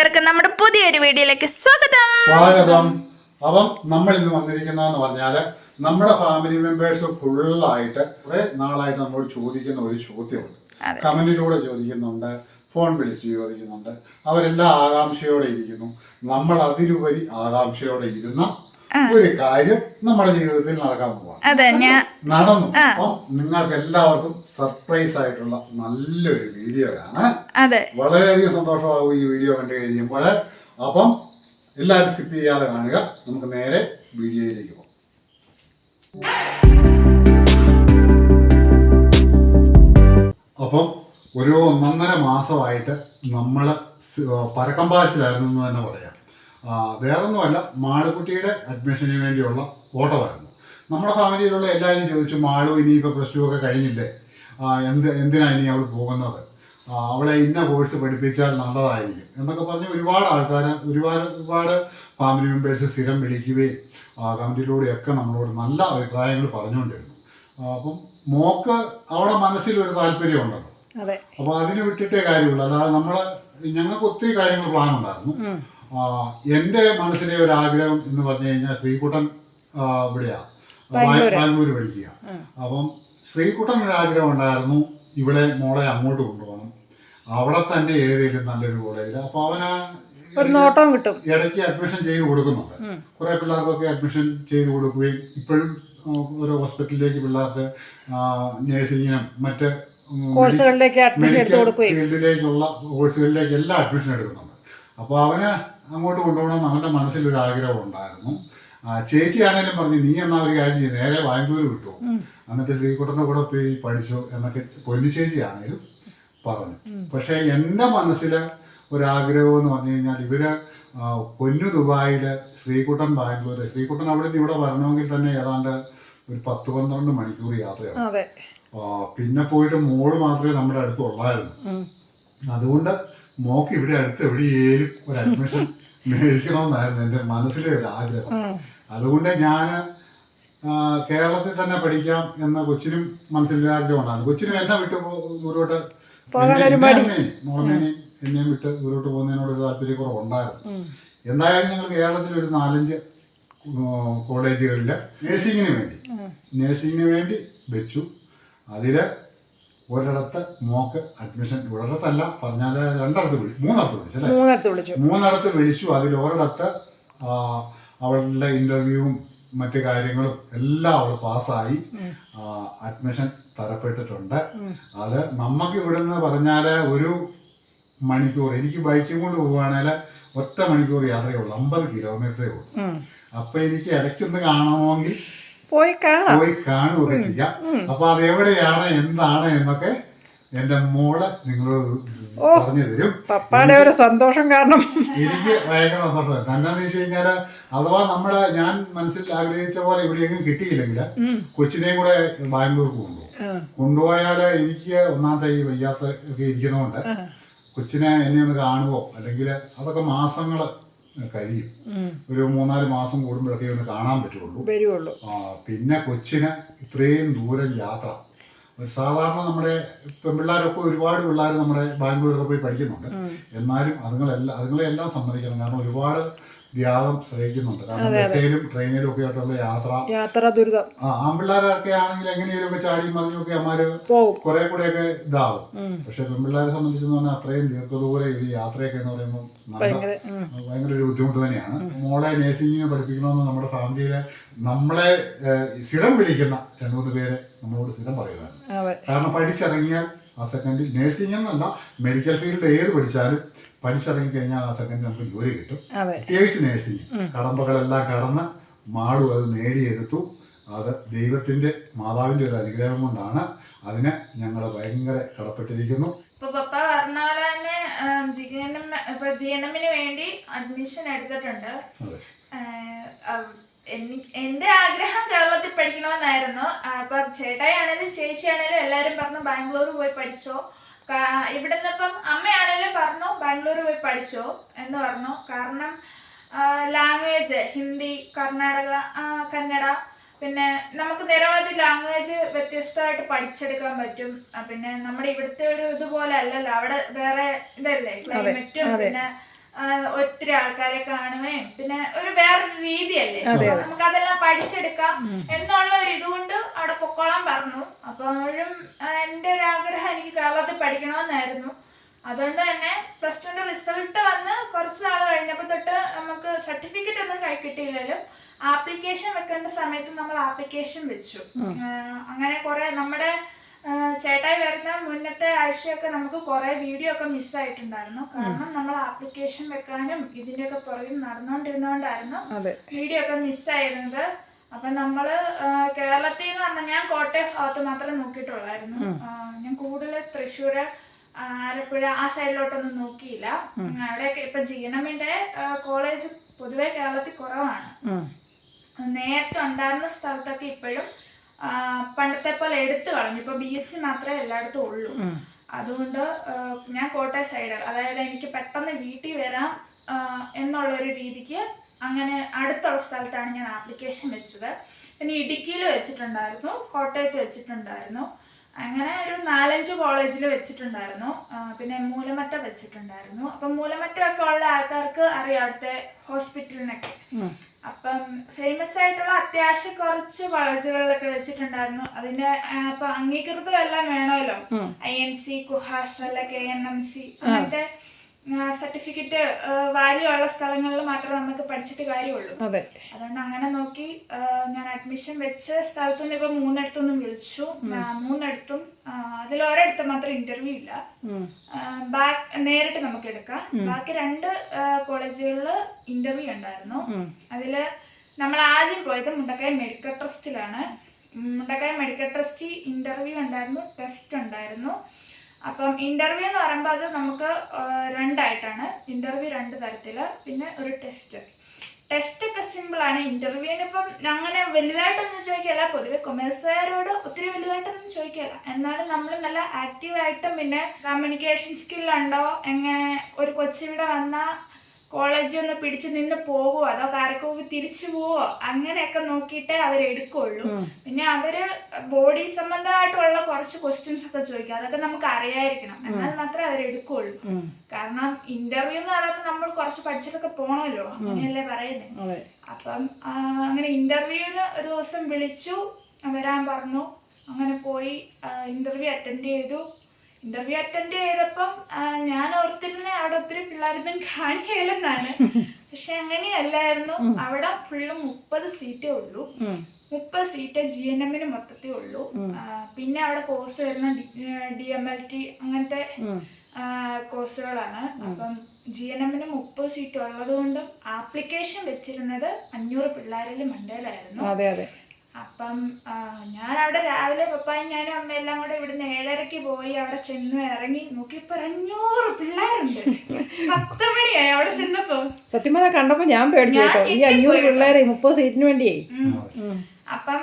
എല്ലാവർക്കും നമ്മുടെ പുതിയൊരു വീഡിയോയിലേക്ക് സ്വാഗതം. സ്വാഗതം. അപ്പം നമ്മൾ ഇന്ന് വന്നിരിക്കുന്നതെന്ന് പറഞ്ഞാൽ നമ്മുടെ ഫാമിലി മെമ്പേഴ്സ് ഫുള്ളായിട്ട് കുറെ നാളായിട്ട് നമ്മളോട് ചോദിക്കുന്ന ഒരു ചോദ്യമുണ്ട്. കമന്റിലൂടെ ചോദിക്കുന്നുണ്ട് ഫോൺ വിളിച്ച് ചോദിക്കുന്നുണ്ട്. അവരെല്ലാം ആകാംക്ഷയോടെ ഇരിക്കുന്നു. നമ്മൾ അതിലുപരി ആകാംക്ഷയോടെ ഇരുന്ന ഒരു കാര്യം നമ്മുടെ ജീവിതത്തിൽ നടക്കാൻ പോവാണ് അതെ ഞാൻ നടന്നു. അപ്പം നിങ്ങൾക്ക് എല്ലാവർക്കും സർപ്രൈസ് ആയിട്ടുള്ള നല്ലൊരു വീഡിയോ ആണ് അതെ. വളരെയധികം സന്തോഷമാകും ഈ വീഡിയോ കണ്ടു കഴിയുമ്പോൾ. അപ്പം എല്ലാവരും സ്കിപ്പ് ചെയ്യാതെ കാണുക. നമുക്ക് നേരെ വീഡിയോയിലേക്ക് പോകാം. അപ്പം ഒരു ഒന്നൊന്നര മാസമായിട്ട് നമ്മൾ പരക്കമ്പാശിലായിരുന്നു എന്ന് തന്നെ പറയാം. വേറൊന്നുമല്ല മാളുകുട്ടിയുടെ അഡ്മിഷന് വേണ്ടിയുള്ള ഓട്ടമായിരുന്നു നമ്മുടെ ഫാമിലിയിലുള്ള എല്ലാവരും ചോദിച്ചു മാളു ഇനിയിപ്പോൾ പ്ലസ് ടു ഒക്കെ കഴിഞ്ഞില്ലേ? എന്ത് എന്തിനാണ് ഇനി അവൾ പോകുന്നത്? അവളെ ഇന്ന കോഴ്സ് പഠിപ്പിച്ചാൽ നല്ലതായിരിക്കും. എന്നൊക്കെ പറഞ്ഞ് ഒരുപാട് ആൾക്കാർ ഒരുപാട് ഒരുപാട് ഫാമിലി മെമ്പേഴ്സ് സ്ഥിരം വിളിക്കുകയും കമ്മിറ്റിയിലൂടെയൊക്കെ കമന്റിലൂടെയൊക്കെ നമ്മളോട് നല്ല അഭിപ്രായങ്ങൾ പറഞ്ഞുകൊണ്ടിരുന്നു. അപ്പം മോക്ക് അവളെ മനസ്സിൽ ഒരു താല്പര്യമുണ്ടല്ലോ അപ്പോൾ അതിന് വിട്ടിട്ടേ കാര്യമുള്ളൂ. അല്ലാതെ നമ്മൾ ഞങ്ങൾക്ക് ഒത്തിരി കാര്യങ്ങൾ പ്ലാൻ ഉണ്ടായിരുന്നു. എന്റെ മനസ്സിലെ ഒരു ആഗ്രഹം എന്ന് പറഞ്ഞു കഴിഞ്ഞാൽ ശ്രീകുട്ടൻ ഇവിടെയാ. ബാംഗ്ലൂർ പഠിക്കുക അപ്പം ശ്രീകുട്ടൻ ഒരു ആഗ്രഹം ഉണ്ടായിരുന്നു ഇവിടെ മോളെ അങ്ങോട്ട് കൊണ്ടുപോകണം. അവിടെ തന്നെ ഏതെങ്കിലും നല്ലൊരു കോളേജിൽ അപ്പോൾ അവന് ഒരു നോട്ടം കിട്ടും. ഇടയ്ക്ക് അഡ്മിഷൻ ചെയ്ത് കൊടുക്കുന്നുണ്ട്. കുറെ പിള്ളേർക്കൊക്കെ അഡ്മിഷൻ ചെയ്ത് കൊടുക്കുകയും ഇപ്പോഴും ഒരു ഓരോ ഹോസ്പിറ്റലിലേക്ക് പിള്ളേർക്ക് നേഴ്സിങ്ങിനും മറ്റ് കോഴ്സുകളിലേക്ക് അഡ്മിഷൻ എടുത്തു മെഡിക്കൽ കൊടുക്കുകയും. ഫീൽഡിലേക്കുള്ള കോഴ്സുകളിലേക്ക് എല്ലാം അഡ്മിഷൻ എടുക്കുന്നുണ്ട്. അപ്പോൾ അവന് അങ്ങോട്ട് കൊണ്ടുപോകണം അവന്റെ മനസ്സിലൊരു ആഗ്രഹം ഉണ്ടായിരുന്നു ചേച്ചിയാണേലും പറഞ്ഞു നീ എന്നാ ഒരു കാര്യം ചെയ്യും നേരെ ബാംഗ്ലൂർ വിട്ടു. എന്നിട്ട് ശ്രീകുട്ടന്റെ കൂടെ പോയി പഠിച്ചു എന്നൊക്കെ പൊന്നു ചേച്ചിയാണേലും പറഞ്ഞു. പക്ഷേ എന്റെ മനസ്സിൽ ഒരാഗ്രഹം എന്ന് പറഞ്ഞു കഴിഞ്ഞാൽ ഇവർ പൊന്നു ദുബായിൽ ശ്രീകുട്ടൻ ബാംഗ്ലൂർ ശ്രീകുട്ടൻ അവിടെ നിന്ന് ഇവിടെ വരണമെങ്കിൽ തന്നെ ഏതാണ്ട് ഒരു പത്ത് പന്ത്രണ്ട് മണിക്കൂർ യാത്രയാണ്. പിന്നെ പോയിട്ട് മോൾ മാത്രമേ നമ്മുടെ അടുത്ത് ഉള്ളായിരുന്നു അതുകൊണ്ട് മോക്ക് ഇവിടെ അടുത്ത് എവിടെയേലും ഒരു അഡ്മിഷൻ മേടിക്കണമെന്നായിരുന്നു എന്റെ മനസ്സിലെ ഒരു ആഗ്രഹം. അതുകൊണ്ട് ഞാൻ കേരളത്തിൽ തന്നെ പഠിക്കാം എന്ന കൊച്ചിനും മനസ്സിലൊരു ആഗ്രഹം ഉണ്ടായിരുന്നു കൊച്ചിനും എന്നെ വിട്ട് പോ- മോർമേനെയും എന്നെയും വിട്ട് ദൂരോട്ട് പോകുന്നതിനോട് ഒരു താല്പര്യക്കുറവുണ്ടായിരുന്നു. എന്തായാലും ഞങ്ങൾ കേരളത്തിൽ ഒരു നാലഞ്ച് കോളേജുകളിൽ നേഴ്സിങ്ങിന് വേണ്ടി. നേഴ്സിങ്ങിന് വേണ്ടി വെച്ചു. അതിൽ ഒരിടത്ത് മോക്ക് അഡ്മിഷൻ ഒരിടത്തല്ല പറഞ്ഞാൽ രണ്ടിടത്ത് വിളിച്ചു മൂന്നിടത്ത് വിളിച്ചു അല്ലേ? മൂന്നിടത്ത് വിളിച്ചു. മൂന്നിടത്ത് വിളിച്ചു. അതിൽ ഒരിടത്ത് അവളുടെ ഇന്റർവ്യൂവും മറ്റു കാര്യങ്ങളും എല്ലാം അവൾ പാസ്സായി. അഡ്മിഷൻ തരപ്പെട്ടിട്ടുണ്ട്. അത് നമുക്ക് ഇവിടുന്ന് പറഞ്ഞാൽ ഒരു മണിക്കൂർ എനിക്ക് ബൈക്കും കൊണ്ട് പോവുകയാണെങ്കിൽ ഒറ്റ മണിക്കൂർ യാത്രയേ ഉള്ളൂ അമ്പത് കിലോമീറ്ററേ ഉള്ളൂ. അപ്പൊ എനിക്ക് ഇടയ്ക്കൊന്ന് കാണണമെങ്കിൽ പോയി കാണാം. പോയി കാണുകയൊക്കെ ചെയ്യാം. അപ്പൊ അത് എവിടെയാണ് എന്താണ് എന്നൊക്കെ എന്റെ മോൾ നിങ്ങളോട് പറഞ്ഞു തരും പപ്പാടെ ഒരു സന്തോഷം കാരണം. എനിക്ക് ഭയങ്കര സന്തോഷം എന്താണെന്ന് വെച്ച് കഴിഞ്ഞാൽ അഥവാ നമ്മൾ ഞാൻ മനസ്സിൽ ആഗ്രഹിച്ച പോലെ എവിടെയെങ്കിലും കിട്ടിയില്ലെങ്കിൽ കൊച്ചിനെയും കൂടെ ബാംഗ്ലൂർക്ക് കൊണ്ടുപോകും. കൊണ്ടുപോയാൽ എനിക്ക് ഒന്നാമത്തെ ഈ വയ്യാത്ത ഒക്കെ ഇരിക്കുന്നതുകൊണ്ട് കൊച്ചിനെ എന്നെ ഒന്ന് കാണുവോ? അല്ലെങ്കിൽ അതൊക്കെ മാസങ്ങൾ കഴിയും ഉം. ഒരു മൂന്നാൽ മാസം കൂടുമ്പോഴൊക്കെ ഒന്ന് കാണാൻ പറ്റുള്ളൂ. ആ, പിന്നെ കൊച്ചിന് ഇത്രയും ദൂരം യാത്ര. ഒരു സാധാരണ നമ്മുടെ പെൺപിള്ളേരൊക്കെ ഒരുപാട് പിള്ളേർ നമ്മുടെ ബാംഗ്ലൂരൊക്കെ പോയി പഠിക്കുന്നുണ്ട്. എന്നാലും അതുങ്ങളെല്ലാം അതുങ്ങളെല്ലാം സമ്മതിക്കണം. കാരണം ഒരുപാട് ത്യാഗം സഹിക്കുന്നുണ്ട് കാരണം ബസ്സിലും ട്രെയിനിലും ഒക്കെ ആയിട്ടുള്ള യാത്ര. യാത്ര ദുരിതം. ആ ആൺപിള്ളേരൊക്കെ ആണെങ്കിൽ എങ്ങനെയൊക്കെ ചാടി മറിഞ്ഞൊക്കെ അമ്മമാര് കുറെ കൂടെ ഒക്കെ ഇതാവും പക്ഷെ പെൺപിള്ളേരെ സംബന്ധിച്ചെന്ന് പറഞ്ഞാൽ അത്രയും ദീർഘദൂര ഒരു യാത്രയൊക്കെ എന്ന് പറയുമ്പോൾ നല്ല ഭയങ്കര ഒരു ബുദ്ധിമുട്ട് തന്നെയാണ്. മോളെ നേഴ്സിംഗിന് പഠിപ്പിക്കണമെന്ന് നമ്മുടെ ഫാമിലിയിലെ നമ്മളെ സ്ഥിരം വിളിക്കുന്ന രണ്ടു മൂന്ന് പേരെ നമ്മളോട് സ്ഥിരം പറയുന്നതാണ്. കാരണം പഠിച്ചിറങ്ങിയാൽ ആ സെക്കൻഡിൽ നേഴ്സിംഗ് എന്നല്ല മെഡിക്കൽ ഫീൽഡ് ഏത് പഠിച്ചാലും പഠിച്ചിറങ്ങി കഴിഞ്ഞാൽ ആ സെക്കൻഡിൽ നമുക്ക് ജോലി കിട്ടും. പ്രത്യേകിച്ച് നേഴ്സിംഗ് കടമ്പകളെല്ലാം കടന്ന് മാടു അത് നേടിയെടുത്തു. അത് ദൈവത്തിന്റെ മാതാവിന്റെ ഒരു അനുഗ്രഹം കൊണ്ടാണ് അതിന് ഞങ്ങൾ ഭയങ്കര കടപ്പെട്ടിരിക്കുന്നു. ഇപ്പൊ പപ്പ പറഞ്ഞ പോലെ തന്നെ ജി എൻ ഇപ്പൊ ജി എമ്മിന് വേണ്ടി അഡ്മിഷൻ എടുത്തിട്ടുണ്ട് എനിക്ക് എന്റെ ആഗ്രഹം കേരളത്തിൽ പഠിക്കണമെന്നായിരുന്നു. അപ്പൊ ചേട്ടായാണേലും ചേച്ചിയാണേലും എല്ലാരും പറഞ്ഞു ബാംഗ്ലൂർ പോയി പഠിച്ചോ. ഇവിടെ ഇവിടുന്ന് ഇപ്പം അമ്മയാണേലും പറഞ്ഞു ബാംഗ്ലൂർ പോയി പഠിച്ചോ എന്ന് പറഞ്ഞു. കാരണം ലാംഗ്വേജ് ഹിന്ദി കർണാടക കന്നഡ പിന്നെ നമുക്ക് നിരവധി ലാംഗ്വേജ് വ്യത്യസ്തമായിട്ട് പഠിച്ചെടുക്കാൻ പറ്റും. പിന്നെ നമ്മുടെ ഇവിടുത്തെ ഒരു ഇതുപോലെ അല്ലല്ലോ. അവിടെ വേറെ ഇതല്ലേ ക്ലൈമറ്റും പിന്നെ ഒത്തിരി ആൾക്കാരെ കാണുകയും പിന്നെ ഒരു വേറൊരു രീതിയല്ലേ? നമുക്ക് അതെല്ലാം പഠിച്ചെടുക്കാം എന്നുള്ള ഒരു ഇതുകൊണ്ട് അവിടെ പൊക്കോളാൻ പറഞ്ഞു. അപ്പോഴും എന്റെ ഒരു ആഗ്രഹം എനിക്ക് കേരളത്തിൽ പഠിക്കണമെന്നായിരുന്നു. അതുകൊണ്ട് തന്നെ പ്ലസ് ടുവിന്റെ റിസൾട്ട് വന്ന് കുറച്ച് നാൾ കഴിഞ്ഞപ്പോൾ തൊട്ട് നമുക്ക് സർട്ടിഫിക്കറ്റ് ഒന്നും കൈ കിട്ടിയില്ലെങ്കിലും ആപ്ലിക്കേഷൻ വെക്കേണ്ട സമയത്ത് നമ്മൾ ആപ്ലിക്കേഷൻ വെച്ചു. അങ്ങനെ കുറെ നമ്മുടെ ചേട്ടായി വരുന്ന മുന്നത്തെ ആഴ്ചയൊക്കെ നമുക്ക് കുറെ വീഡിയോ ഒക്കെ മിസ്സായിട്ടുണ്ടായിരുന്നു കാരണം നമ്മൾ ആപ്ലിക്കേഷൻ വെക്കാനും ഇതിന്റെയൊക്കെ പുറകിൽ നടന്നുകൊണ്ടിരുന്നോണ്ടായിരുന്നു വീഡിയോ ഒക്കെ മിസ്സായിരുന്നത് അപ്പൊ നമ്മൾ കേരളത്തിൽ നിന്ന് പറഞ്ഞാൽ ഞാൻ കോട്ടയം ഭാഗത്ത് മാത്രമേ നോക്കിയിട്ടുള്ളായിരുന്നു. ഞാൻ കൂടുതൽ തൃശ്ശൂര് ആലപ്പുഴ ആ സൈഡിലോട്ടൊന്നും നോക്കിയില്ല. അവിടെയൊക്കെ ഇപ്പൊ ജി എൻ എമ്മിന്റെ കോളേജ് പൊതുവെ കേരളത്തിൽ കുറവാണ്. നേരത്തെ ഉണ്ടായിരുന്ന സ്ഥലത്തൊക്കെ ഇപ്പോഴും പണ്ടത്തെ പോലെ എടുത്തു കളഞ്ഞു. ഇപ്പൊ ബി എസ് സി മാത്രമേ എല്ലായിടത്തും ഉള്ളൂ. അതുകൊണ്ട് ഞാൻ കോട്ടയം സൈഡ് അതായത് എനിക്ക് പെട്ടെന്ന് വീട്ടിൽ വരാം എന്നുള്ള ഒരു രീതിക്ക് അങ്ങനെ അടുത്തുള്ള സ്ഥലത്താണ് ഞാൻ ആപ്ലിക്കേഷൻ വെച്ചത്. പിന്നെ ഇടുക്കിയിൽ വെച്ചിട്ടുണ്ടായിരുന്നു കോട്ടയത്ത് വെച്ചിട്ടുണ്ടായിരുന്നു. അങ്ങനെ ഒരു നാലഞ്ച് കോളേജിൽ വെച്ചിട്ടുണ്ടായിരുന്നു. പിന്നെ മൂലമറ്റ വെച്ചിട്ടുണ്ടായിരുന്നു. അപ്പം മൂലമറ്റമൊക്കെ ഉള്ള ആൾക്കാർക്ക് അറിയാം അവിടുത്തെ ഹോസ്പിറ്റലിനൊക്കെ. അപ്പം ഫേമസ് ആയിട്ടുള്ള അത്യാവശ്യം കുറച്ച് വളജുകളിലൊക്കെ വെച്ചിട്ടുണ്ടായിരുന്നു. അതിന്റെ അപ്പൊ അംഗീകൃതം എല്ലാം വേണമല്ലോ? ഐ എൻ സി കുഹാസ് അല്ല കെ എൻ എം സി അങ്ങനത്തെ സർട്ടിഫിക്കറ്റ് വാല്യൂ ഉള്ള സ്ഥലങ്ങളിൽ മാത്രമേ നമുക്ക് പഠിച്ചിട്ട് കാര്യമുള്ളൂ. അതെ. അതുകൊണ്ട് അങ്ങനെ നോക്കി ഞാൻ അഡ്മിഷൻ വെച്ച സ്ഥലത്തുനിന്ന് ഇപ്പൊ മൂന്നിടത്തൊന്നും വിളിച്ചു. മൂന്നിടത്തും അതിൽ ഒരിടത്ത് മാത്രം ഇന്റർവ്യൂ ഇല്ല. ബാക്ക് നേരിട്ട് നമുക്ക് എടുക്കാം. ബാക്കി രണ്ട് കോളേജുകളിൽ ഇന്റർവ്യൂ ഉണ്ടായിരുന്നു. അതിൽ നമ്മൾ ആദ്യം പോയത് മുണ്ടക്കായ മെഡിക്കൽ ട്രസ്റ്റിലാണ് മുണ്ടക്കായ മെഡിക്കൽ ട്രസ്റ്റ് ഇന്റർവ്യൂ ഉണ്ടായിരുന്നു ടെസ്റ്റ് ഉണ്ടായിരുന്നു. അപ്പം ഇന്റർവ്യൂ എന്ന് പറയുമ്പോൾ അത് നമുക്ക് രണ്ടായിട്ടാണ്. ഇന്റർവ്യൂ രണ്ട് തരത്തിൽ പിന്നെ ഒരു ടെസ്റ്റ് ടെസ്റ്റ് ഒക്കെ സിമ്പിൾ ആണ്. ഇന്റർവ്യൂ ഇപ്പം അങ്ങനെ വലുതായിട്ടൊന്നും ചോദിക്കില്ല പൊതുവെ കൊമേഴ്സുകാരോട് ഒത്തിരി വലുതായിട്ടൊന്നും ചോദിക്കില്ല എന്നാലും നമ്മൾ നല്ല ആക്റ്റീവായിട്ടും പിന്നെ കമ്മ്യൂണിക്കേഷൻ സ്കില്ലുണ്ടോ എങ്ങനെ ഒരു കൊച്ചിവിടെ വന്നാൽ കോളേജിൽ ഒന്ന് പിടിച്ചു നിന്ന് പോവോ അതോ കാരക്കോവ് തിരിച്ചു പോവോ? അങ്ങനെയൊക്കെ നോക്കിയിട്ടേ അവർ എടുക്കുള്ളൂ. പിന്നെ അവർ ബോഡി സംബന്ധമായിട്ടുള്ള കുറച്ച് ക്വസ്റ്റ്യൻസ് ഒക്കെ ചോദിക്കും. അതൊക്കെ നമുക്ക് അറിയായിരിക്കണം. എന്നാൽ മാത്രമേ അവർ എടുക്കുള്ളൂ. കാരണം ഇന്റർവ്യൂ എന്ന് പറയുമ്പോൾ നമ്മൾ കുറച്ച് പഠിച്ചിട്ടൊക്കെ പോണല്ലോ അങ്ങനെയല്ലേ പറയുന്നത് അപ്പം അങ്ങനെ ഇന്റർവ്യൂവിന് ഒരു ദിവസം വിളിച്ചു. വരാൻ പറഞ്ഞു. അങ്ങനെ പോയി ഇന്റർവ്യൂ അറ്റൻഡ് ചെയ്തു. ഇന്റർവ്യൂ അറ്റൻഡ് ചെയ്തപ്പം ഞാൻ ഓർത്തിരുന്ന അവിടെ ഒത്തിരി പിള്ളേരൊന്നും കാണിക്കലെന്നാണ് പക്ഷെ അങ്ങനെയല്ലായിരുന്നു. അവിടെ ഫുള്ള് മുപ്പത് സീറ്റേ ഉള്ളൂ. മുപ്പത് സീറ്റ് ജി എൻ എമ്മിന് മൊത്തത്തിൽ ഉള്ളൂ. പിന്നെ അവിടെ കോഴ്സ് വരുന്ന ഡി എം എൽ ടി അങ്ങനത്തെ കോഴ്സുകളാണ് അപ്പം ജി എൻ എമ്മിന് മുപ്പത് സീറ്റ് ഉള്ളത് കൊണ്ടും ആപ്ലിക്കേഷൻ വെച്ചിരുന്നത് അഞ്ഞൂറ് പിള്ളേരിൽ മണ്ടയിലായിരുന്നു അതെ അതെ. അപ്പം ഞാൻ അവിടെ രാവിലെ പപ്പായും ഞാനും അമ്മയെല്ലാം കൂടെ ഇവിടുന്ന് ഏഴരയ്ക്ക് പോയി അവിടെ ചെന്ന് ഇറങ്ങി നോക്കിയപ്പോ അഞ്ഞൂറ് പിള്ളേരുണ്ട്. പത്ത് മണിയായി അവിടെ ചെന്നപ്പോ. സത്യം പറഞ്ഞാൽ കണ്ടപ്പോൾ ഞാൻ പേടിച്ചു ഈ അഞ്ഞൂറ് പിള്ളേരെ മുപ്പത് സീറ്റിന് വേണ്ടിയേ? അപ്പം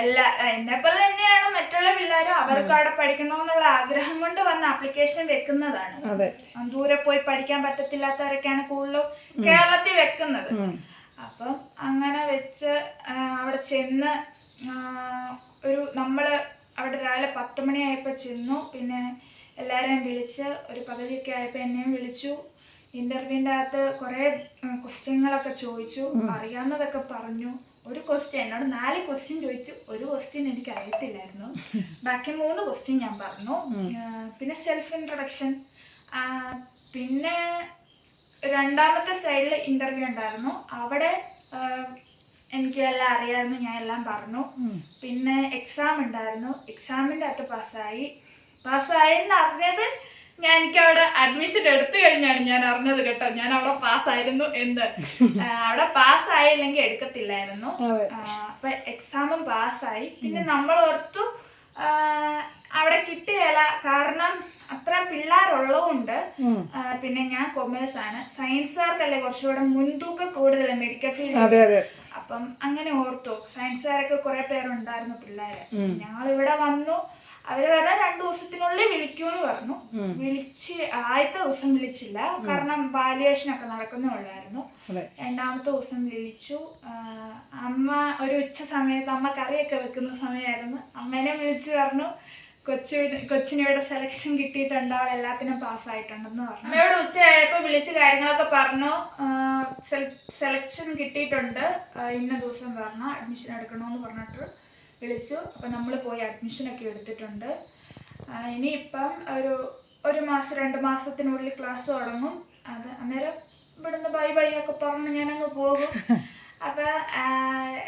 എല്ലാ എന്നെ പോലെ തന്നെയാണ് മറ്റുള്ള പിള്ളേരും അവർക്ക് അവിടെ പഠിക്കണമെന്നുള്ള ആഗ്രഹം കൊണ്ട് വന്ന ആപ്ലിക്കേഷൻ വെക്കുന്നതാണ്. അതെ. ദൂരെ പോയി പഠിക്കാൻ പറ്റത്തില്ലാത്തവരൊക്കെയാണ് കൂടുതലും കേരളത്തിൽ വെക്കുന്നത്. അപ്പം അങ്ങനെ വെച്ച് അവിടെ ചെന്ന് ഒരു നമ്മൾ അവിടെ രാവിലെ പത്ത് മണിയായപ്പോൾ ചെന്നു. പിന്നെ എല്ലാവരെയും വിളിച്ച് ഒരു പകുതിയൊക്കെ ആയപ്പോൾ എന്നെയും വിളിച്ചു. ഇന്റർവ്യൂവിന്റെ അകത്ത് കുറേ ക്വസ്റ്റ്യങ്ങളൊക്കെ ചോദിച്ചു. അറിയാവുന്നതൊക്കെ പറഞ്ഞു. ഒരു ക്വസ്റ്റ്യൻ എന്നോട് നാല് ക്വസ്റ്റ്യൻ ചോദിച്ചു. ഒരു ക്വസ്റ്റ്യൻ എനിക്ക് അറിയത്തില്ലായിരുന്നു. ബാക്കി മൂന്ന് ക്വസ്റ്റ്യൻ ഞാൻ പറഞ്ഞു. പിന്നെ സെൽഫ് ഇൻട്രൊഡക്ഷൻ. പിന്നെ രണ്ടാമത്തെ സൈഡിൽ ഇന്റർവ്യൂ ഉണ്ടായിരുന്നു. അവിടെ ആ, അറിയാമെന്ന് ഞാൻ എല്ലാം പറഞ്ഞു പിന്നെ എക്സാം ഉണ്ടായിരുന്നു. എക്സാമിന്റെ അകത്ത് പാസ്സായി. പാസ്സായെന്ന് അറിഞ്ഞത് ഞാൻ എനിക്ക് അവിടെ അഡ്മിഷൻ എടുത്തു കഴിഞ്ഞാണ് ഞാൻ അറിഞ്ഞത് കേട്ടോ. ഞാൻ അവിടെ പാസ്സായിരുന്നു എന്ന്. അവിടെ പാസ്സായില്ലെങ്കിൽ എടുക്കത്തില്ലായിരുന്നു. അപ്പൊ എക്സാമും പാസ്സായി. പിന്നെ നമ്മൾ ഓർത്തു അവിടെ കിട്ടുകയില്ല കാരണം അത്ര പിള്ളേരുള്ളതുകൊണ്ട് പിന്നെ ഞാൻ കൊമേഴ്സ് ആണ്. സയൻസുകാർക്കല്ലേ കുറച്ചുകൂടെ മുൻതൂക്കം കൂടുതൽ മെഡിക്കൽ ഫീൽഡ് അപ്പം അങ്ങനെ ഓർത്തു. സയൻസുകാരൊക്കെ കുറെ പേരുണ്ടായിരുന്നു പിള്ളേര്. ഞങ്ങൾ ഇവിടെ വന്നു. അവർ പറഞ്ഞ രണ്ടു ദിവസത്തിനുള്ളിൽ വിളിക്കൂന്ന് പറഞ്ഞു. വിളിച്ച് ആദ്യത്തെ ദിവസം വിളിച്ചില്ല. കാരണം വാല്യുവേഷൻ ഒക്കെ നടക്കുന്നുള്ളായിരുന്നു. ഉള്ളായിരുന്നു രണ്ടാമത്തെ ദിവസം വിളിച്ചു. അമ്മ ഒരു ഉച്ച സമയത്ത് അമ്മ കറിയൊക്കെ വെക്കുന്ന സമയമായിരുന്നു. അമ്മേനെ വിളിച്ചു പറഞ്ഞു കൊച്ചു കൊച്ചിനിവിടെ സെലക്ഷൻ കിട്ടിയിട്ടുണ്ട്. അവൾ എല്ലാത്തിനും പാസ്സായിട്ടുണ്ടെന്ന് പറഞ്ഞു. അമ്മയോട് ഉച്ചയായപ്പോൾ വിളിച്ച് കാര്യങ്ങളൊക്കെ പറഞ്ഞു. സെലക്ഷൻ കിട്ടിയിട്ടുണ്ട്. ഇന്ന ദിവസം പറഞ്ഞു അഡ്മിഷൻ എടുക്കണമെന്ന് പറഞ്ഞിട്ട് വിളിച്ചു. അപ്പം നമ്മൾ പോയി അഡ്മിഷനൊക്കെ എടുത്തിട്ടുണ്ട്. ഇനിയിപ്പം ഒരു ഒരു മാസം രണ്ട് മാസത്തിനുള്ളിൽ ക്ലാസ് തുടങ്ങും. അത് അന്നേരം ഇവിടുന്ന് ബൈ ബൈ ഒക്കെ പറഞ്ഞ് ഞാനങ്ങ് പോകും. അപ്പൊ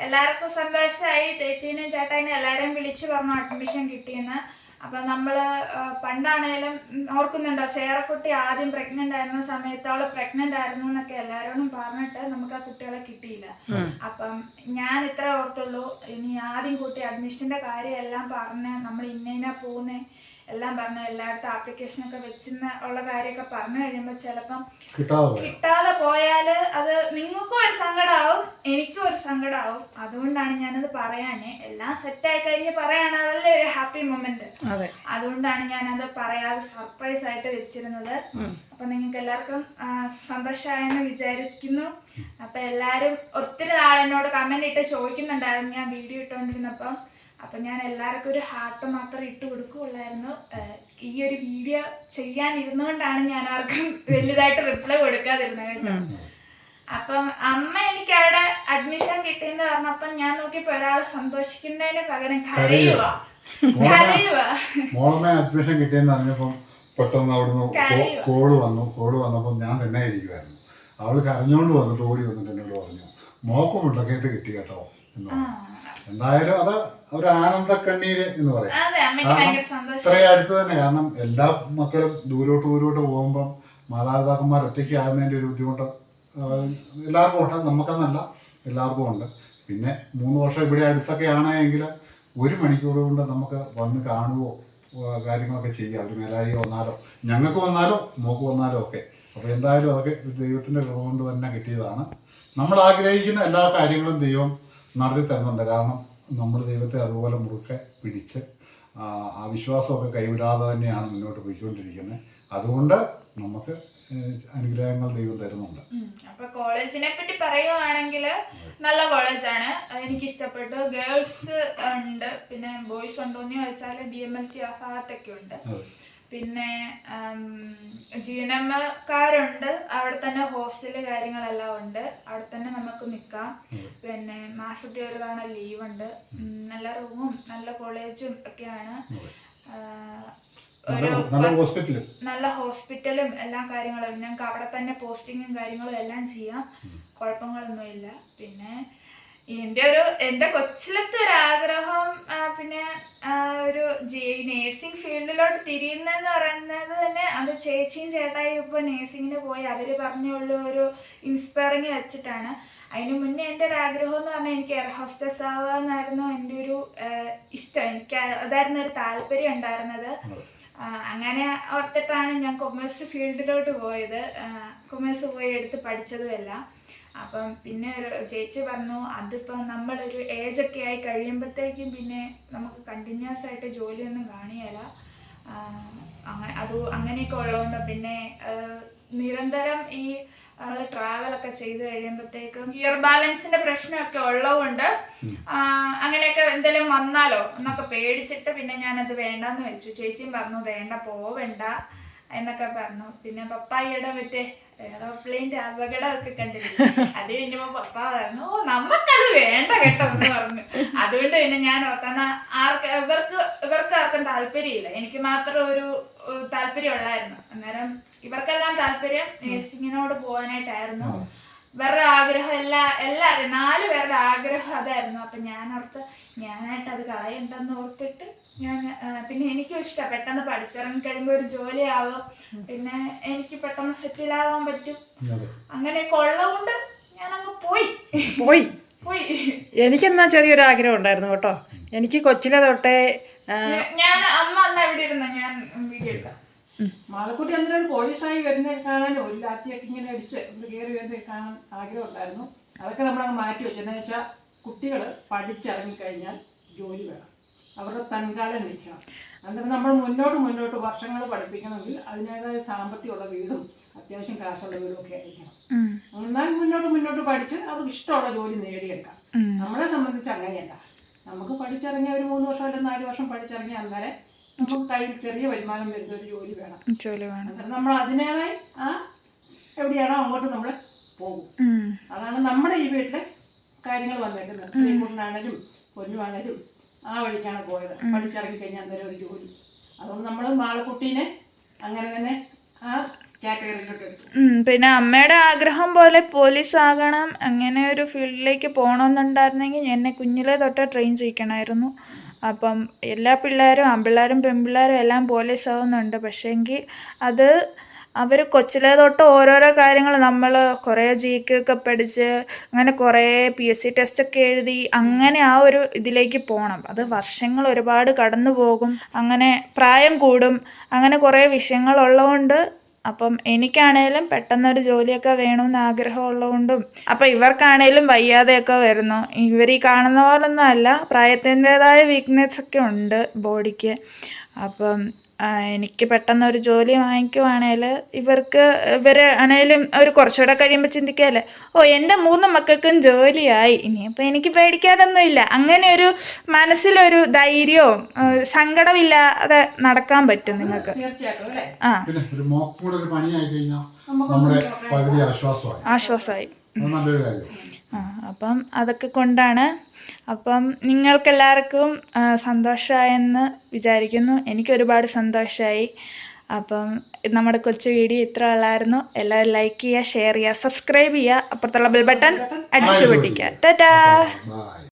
എല്ലാവർക്കും സന്തോഷമായി ചേച്ചീനെയും ചേട്ടായിനെയും എല്ലാവരെയും വിളിച്ചു പറഞ്ഞു അഡ്മിഷൻ കിട്ടിയെന്ന്. അപ്പൊ നമ്മൾ പണ്ടാണേലും ഓർക്കുന്നുണ്ടോ ചേറക്കുട്ടി ആദ്യം പ്രഗ്നന്റ് ആയിരുന്ന സമയത്ത് അവൾ പ്രഗ്നന്റ് ആയിരുന്നു എന്നൊക്കെ എല്ലാവരോടും പറഞ്ഞിട്ട് നമുക്ക് ആ കുട്ടികളെ കിട്ടിയില്ല. അപ്പം ഞാൻ ഇത്ര ഓർത്തുള്ളൂ ഇനി ആദ്യം കുട്ടി അഡ്മിഷന്റെ കാര്യം എല്ലാം പറഞ്ഞ് നമ്മൾ ഇന്നേനാ പോകുന്നേ എല്ലാം പറഞ്ഞ് എല്ലായിടത്തും ആപ്ലിക്കേഷനൊക്കെ വെച്ചെന്ന് ഉള്ള കാര്യമൊക്കെ പറഞ്ഞു കഴിയുമ്പോൾ ചിലപ്പം കിട്ടാതെ പോയാൽ പോയാൽ അത് നിങ്ങൾക്കും ഒരു സങ്കടമാവും എനിക്കും ഒരു സങ്കടമാവും അതുകൊണ്ടാണ് ഞാനത് പറയാനേ. എല്ലാം സെറ്റായി കഴിഞ്ഞ് പറയാനാ ഹാപ്പി മൊമെന്റ് അതെ. അതുകൊണ്ടാണ് അത് പറയാതെ സർപ്രൈസ് ആയിട്ട് വെച്ചിരുന്നത്. അപ്പൊ നിങ്ങൾക്ക് എല്ലാവർക്കും സന്തോഷമായെന്ന് വിചാരിക്കുന്നു. അപ്പൊ എല്ലാരും ഒത്തിരി നാളെന്നോട് കമന്റ് ഇട്ട് ചോദിക്കുന്നുണ്ടായിരുന്നു ഞാൻ വീഡിയോ ഇട്ടുകൊണ്ടിരുന്നപ്പം അപ്പൊ ഞാൻ എല്ലാവർക്കും ഒരു ഹാർട്ട് മാത്രം ഇട്ട് കൊടുക്കുകയുള്ളായിരുന്നു. ഈ ഒരു വീഡിയോ ചെയ്യാൻ ഇരുന്നുകൊണ്ടാണ് ഞാൻ ആർക്കും വലുതായിട്ട് റിപ്ലൈ കൊടുക്കാതിരുന്നത് കേട്ടോ. അപ്പം അമ്മ എനിക്ക് അവിടെ അഡ്മിഷൻ കിട്ടിയെന്ന് പറഞ്ഞപ്പം ഞാൻ നോക്കിയപ്പോ ഒരാൾ സന്തോഷിക്കുന്നതിന് പകരം കരയുക മോളമ്മ അഡ്മിഷൻ കിട്ടിയെന്ന് അറിഞ്ഞപ്പം പെട്ടെന്ന് അവിടുന്ന്. കോൾ വന്നു. കോൾ വന്നപ്പോൾ ഞാൻ തന്നെ ഇരിക്കുമായിരുന്നു അവൾ കരഞ്ഞോണ്ട് വന്നിട്ട് ഓടി വന്നിട്ട് എന്നോട് പറഞ്ഞു മോക്കും മുണ്ടക്കയത്ത് കിട്ടി കേട്ടോ. എന്ന് പറഞ്ഞു. എന്തായാലും അത് ഒരു ആനന്ദ കണ്ണീര് എന്ന് പറയാം. ഇത്രയും അടുത്ത് തന്നെ. കാരണം എല്ലാ മക്കളും ദൂരോട്ട് ദൂരോട്ട് പോകുമ്പം മാതാപിതാക്കന്മാർ ഒറ്റയ്ക്ക് ആകുന്നതിന്റെ ഒരു ബുദ്ധിമുട്ട് എല്ലാവർക്കും ഉണ്ട്. നമുക്കെന്നല്ല എല്ലാവർക്കും ഉണ്ട്. പിന്നെ മൂന്ന് വർഷം ഇവിടെ അടുത്തൊക്കെ ആണെങ്കിൽ ഒരു മണിക്കൂർ കൊണ്ട് നമുക്ക് വന്ന് കാണുകയോ കാര്യങ്ങളൊക്കെ ചെയ്യാം. ഒരു മേലാഴി വന്നാലോ ഞങ്ങൾക്ക് വന്നാലോ മോക്ക് വന്നാലോ ഒക്കെ. അപ്പോൾ എന്തായാലും അതൊക്കെ ദൈവത്തിന്റെ കൃപ കൊണ്ട് തന്നെ കിട്ടിയതാണ്. നമ്മൾ ആഗ്രഹിക്കുന്ന എല്ലാ കാര്യങ്ങളും ദൈവം നടത്തി തരുന്നുണ്ട്. കാരണം നമ്മൾ ദൈവത്തെ അതുപോലെ മുറുക്കെ പിടിച്ച് ആ, വിശ്വാസമൊക്കെ കൈവിടാതെ തന്നെയാണ് മുന്നോട്ട് പോയിക്കൊണ്ടിരിക്കുന്നത്. അതുകൊണ്ട് നമുക്ക് അനുഗ്രഹങ്ങൾ ദൈവം തരുന്നുണ്ട്. അപ്പൊ കോളേജിനെ പറ്റി പറയുവാണെങ്കിൽ നല്ല കോളേജാണ്. എനിക്ക് ഇഷ്ടപ്പെട്ടു ഗേൾസ് ഉണ്ട്. പിന്നെ ബോയ്സ് ഉണ്ടോ എന്ന് ചോദിച്ചാൽ ഡി എം എൽ ടി ആ ഭാഗത്തൊക്കെ ഉണ്ട്. പിന്നെ ജീവനക്കാരുണ്ട്. അവിടെ തന്നെ ഹോസ്റ്റൽ കാര്യങ്ങളെല്ലാം ഉണ്ട്. അവിടെ തന്നെ നമുക്ക് നിൽക്കാം പിന്നെ മാസത്തിൽ ഒരു തവണ ലീവ് ഉണ്ട് നല്ല റൂമും നല്ല കോളേജും ഒക്കെയാണ്. നല്ല ഹോസ്പിറ്റലും നല്ല ഹോസ്പിറ്റലും എല്ലാ കാര്യങ്ങളും. ഞങ്ങൾക്ക് അവിടെ തന്നെ പോസ്റ്റിങ്ങും കാര്യങ്ങളും എല്ലാം ചെയ്യാം. കുഴപ്പങ്ങളൊന്നുമില്ല. പിന്നെ എന്റെ ഒരു എന്റെ കൊച്ചിലത്തെ ഒരു ആഗ്രഹം പിന്നെ ഒരു നേഴ്സിംഗ് ഫീൽഡിലോട്ട് തിരിയുന്നതെന്ന് പറയുന്നത് തന്നെ അത് ചേച്ചിയും ചേട്ടായും ഇപ്പോൾ നേഴ്സിങ്ങിന് പോയി. അവർ പറഞ്ഞുള്ള ഒരു ഇൻസ്പയറിങ് വെച്ചിട്ടാണ്. അതിനു മുന്നേ എന്റെ ഒരു ആഗ്രഹം എന്ന് പറഞ്ഞാൽ എനിക്ക് എയർ ഹോസ്റ്റസ് ആവുക എന്നായിരുന്നു എന്റെ ഒരു ഇഷ്ടം. എനിക്ക് അതായിരുന്നു ഒരു താല്പര്യം ഉണ്ടായിരുന്നത്. അങ്ങനെ ഓർത്തിട്ടാണ് ഞാൻ കൊമേഴ്സ് ഫീൽഡിലോട്ട് പോയത്. കൊമേഴ്സ് പോയി എടുത്ത് പഠിച്ചതുമെല്ലാം. അപ്പം പിന്നെ ഒരു ചേച്ചി പറഞ്ഞു അതിപ്പം നമ്മളൊരു ഏജ് ഒക്കെ ആയി കഴിയുമ്പോഴത്തേക്കും പിന്നെ നമുക്ക് കണ്ടിന്യൂസ് ആയിട്ട് ജോലിയൊന്നും കാണിയല്ല അങ്ങനെ അത് അങ്ങനെയൊക്കെ ഉള്ളതുകൊണ്ട് പിന്നെ നിരന്തരം ഈ ട്രാവലൊക്കെ ചെയ്ത് കഴിയുമ്പോഴത്തേക്കും ഇയർ ബാലൻസിന്റെ പ്രശ്നമൊക്കെ ഉള്ളതുകൊണ്ട് അങ്ങനെയൊക്കെ എന്തെങ്കിലും വന്നാലോ എന്നൊക്കെ പേടിച്ചിട്ട് പിന്നെ ഞാൻ അത് വേണ്ടെന്ന് വെച്ചു. ചേച്ചിയും പറഞ്ഞു വേണ്ട പോവണ്ട എന്നൊക്കെ പറഞ്ഞു. പിന്നെ പപ്പായിയുടെ മറ്റേ എയറോപ്ലെയിന്റെ അപകടമൊക്കെ കണ്ടിരുന്നു അത് കഴിഞ്ഞപ്പോ പപ്പ പറഞ്ഞു ഓ നമുക്കത് വേണ്ട കേട്ടോ എന്ന് പറഞ്ഞു. അതുകൊണ്ട് പിന്നെ ഞാൻ ഓർത്തന്ന ആർക്ക് ഇവർക്ക് ഇവർക്ക് ആർക്കും താല്പര്യമില്ല. എനിക്ക് മാത്രം ഒരു താല്പര്യമുള്ളായിരുന്നു അന്നേരം ഇവർക്കെല്ലാം താല്പര്യം നേഴ്സിങ്ങിനോട് പോകാനായിട്ടായിരുന്നു. വേറെ ആഗ്രഹം എല്ലാ എല്ലാവരും നാല് പേരുടെ ആഗ്രഹം അതായിരുന്നു. അപ്പൊ ഞാൻ ഓർത്ത് ഞാനായിട്ട് അത് കളയണ്ടെന്ന് ഓർത്തിട്ട് ഞാൻ പിന്നെ എനിക്കും ഇഷ്ടം. പെട്ടെന്ന് പഠിച്ചിറങ്ങി കഴിയുമ്പോൾ ഒരു ജോലിയാവും. പിന്നെ എനിക്ക് പെട്ടെന്ന് സെറ്റിൽ ആവാൻ പറ്റും. അങ്ങനെ അങ്ങനെയൊക്കെ ഉള്ളതുകൊണ്ട് ഞാൻ അങ്ങ് പോയി. പോയി? പോയി. എനിക്കെന്നാ ചെറിയൊരു ആഗ്രഹം ഉണ്ടായിരുന്നു കേട്ടോ. എനിക്ക് കൊച്ചിലെ തൊട്ടേ ഞാൻ അമ്മ അന്ന് എവിടെ ഇരുന്നു? ഞാൻ മാളക്കുട്ടി അന്നേരം പോലീസായി വരുന്നത് കാണാൻ ഒരു ലാത്തിയൊക്കെ ഇങ്ങനെ അടിച്ച് ഒന്ന് കയറി വരുന്നത് കാണാൻ ആഗ്രഹം ഉണ്ടായിരുന്നു അതൊക്കെ നമ്മൾ നമ്മളങ്ങ് മാറ്റി വെച്ചു. എന്താ വെച്ചാൽ കുട്ടികൾ പഠിച്ചിറങ്ങിക്കഴിഞ്ഞാൽ ജോലി വേണം. അവരുടെ തൻകാലം നിൽക്കണം അന്നേരം നമ്മൾ മുന്നോട്ട് മുന്നോട്ട് വർഷങ്ങൾ പഠിപ്പിക്കണമെങ്കിൽ അതിനേതായ സാമ്പത്തികമുള്ള വീടും അത്യാവശ്യം കാശുള്ള വീടും ഒക്കെ ആയിരിക്കണം. എന്നാൽ മുന്നോട്ട് മുന്നോട്ട് പഠിച്ച് അത് ഇഷ്ടമുള്ള ജോലി നേടിയെടുക്കാം. നമ്മളെ സംബന്ധിച്ച് അങ്ങനെയല്ല. നമുക്ക് പഠിച്ചിറങ്ങിയ ഒരു മൂന്ന് വർഷം അല്ലെങ്കിൽ നാല് വർഷം പഠിച്ചിറങ്ങിയ അന്നേരം നമുക്ക് കയ്യിൽ ചെറിയ വരുമാനം വരുന്ന ഒരു ജോലി വേണം. ജോലി വേണം. നമ്മൾ അതിനേതായി ആ എവിടെയാണോ അങ്ങോട്ട് നമ്മൾ പോകും. അതാണ് നമ്മുടെ ഈ വീട്ടിലെ കാര്യങ്ങൾ വന്നേക്കുന്നത്. ശ്രീകുട്ടനാണേലും പൊന്നുവാണേലും ആ വഴിക്കാണ് പോയത്. പഠിച്ചിറങ്ങി കഴിഞ്ഞാൽ അന്നേരം ഒരു ജോലി. അതുകൊണ്ട് നമ്മൾ മാളക്കുട്ടീനെ അങ്ങനെ തന്നെ ആ പിന്നെ അമ്മയുടെ ആഗ്രഹം പോലെ പോലീസ് ആകണം അങ്ങനെ ഒരു ഫീൽഡിലേക്ക് പോകണമെന്നുണ്ടായിരുന്നെങ്കിൽ എന്നെ കുഞ്ഞിലെ തൊട്ട് ട്രെയിൻ ചെയ്യിക്കണമായിരുന്നു. അപ്പം എല്ലാ പിള്ളേരും ആൺപിള്ളേരും പെൺപിള്ളേരും എല്ലാം പോലീസ് ആവുന്നുണ്ട്. പക്ഷേങ്കിൽ അത് അവർ കൊച്ചിലെ തൊട്ട് ഓരോരോ കാര്യങ്ങൾ നമ്മൾ കുറേ ജി ഒക്കെ പഠിച്ച് അങ്ങനെ കുറേ പി എസ് സി ടെസ്റ്റൊക്കെ എഴുതി അങ്ങനെ ആ ഒരു ഇതിലേക്ക് പോകണം അത് വർഷങ്ങൾ ഒരുപാട് കടന്നു പോകും അങ്ങനെ പ്രായം കൂടും. അങ്ങനെ കുറേ വിഷയങ്ങളുള്ളതുകൊണ്ട് അപ്പം എനിക്കാണേലും പെട്ടെന്നൊരു ജോലിയൊക്കെ വേണമെന്ന് ആഗ്രഹമുള്ളതുകൊണ്ടും അപ്പം ഇവർക്കാണേലും വയ്യാതെയൊക്കെ വരുന്നു. ഇവർ ഈ കാണുന്ന പോലൊന്നും അല്ല. പ്രായത്തിന്റെതായ വീക്ക്നെസ് ഒക്കെ ഉണ്ട് ബോഡിക്ക്. അപ്പം എനിക്ക് പെട്ടെന്ന് ഒരു ജോലി വാങ്ങിക്കുവാണേൽ ഇവർക്ക് ഇവർ ആണേലും ഒരു കുറച്ചുകൂടെ കഴിയുമ്പോൾ ചിന്തിക്കാമല്ലേ ഓ എന്റെ മൂന്ന് മക്കൾക്കും ജോലിയായി ഇനിയിപ്പോൾ എനിക്ക് പേടിക്കാനൊന്നുമില്ല. അങ്ങനെ ഒരു മനസ്സിലൊരു ധൈര്യവും സങ്കടമില്ലാതെ നടക്കാൻ പറ്റും നിങ്ങൾക്ക്. ആ. ആശ്വാസമായി. ആ അപ്പം അതൊക്കെ കൊണ്ടാണ് അപ്പം നിങ്ങൾക്കെല്ലാവർക്കും സന്തോഷമായെന്ന് വിചാരിക്കുന്നു. എനിക്കൊരുപാട് സന്തോഷമായി. അപ്പം നമ്മുടെ കൊച്ചു വീഡിയോ ഇത്ര ഉള്ളായിരുന്നു. എല്ലാവരും ലൈക്ക് ചെയ്യുക ഷെയർ ചെയ്യുക സബ്സ്ക്രൈബ് ചെയ്യുക. അപ്പുറത്തുള്ള ബെൽ ബട്ടൺ അടിച്ചു പൊട്ടിക്കുക. ടാറ്റാ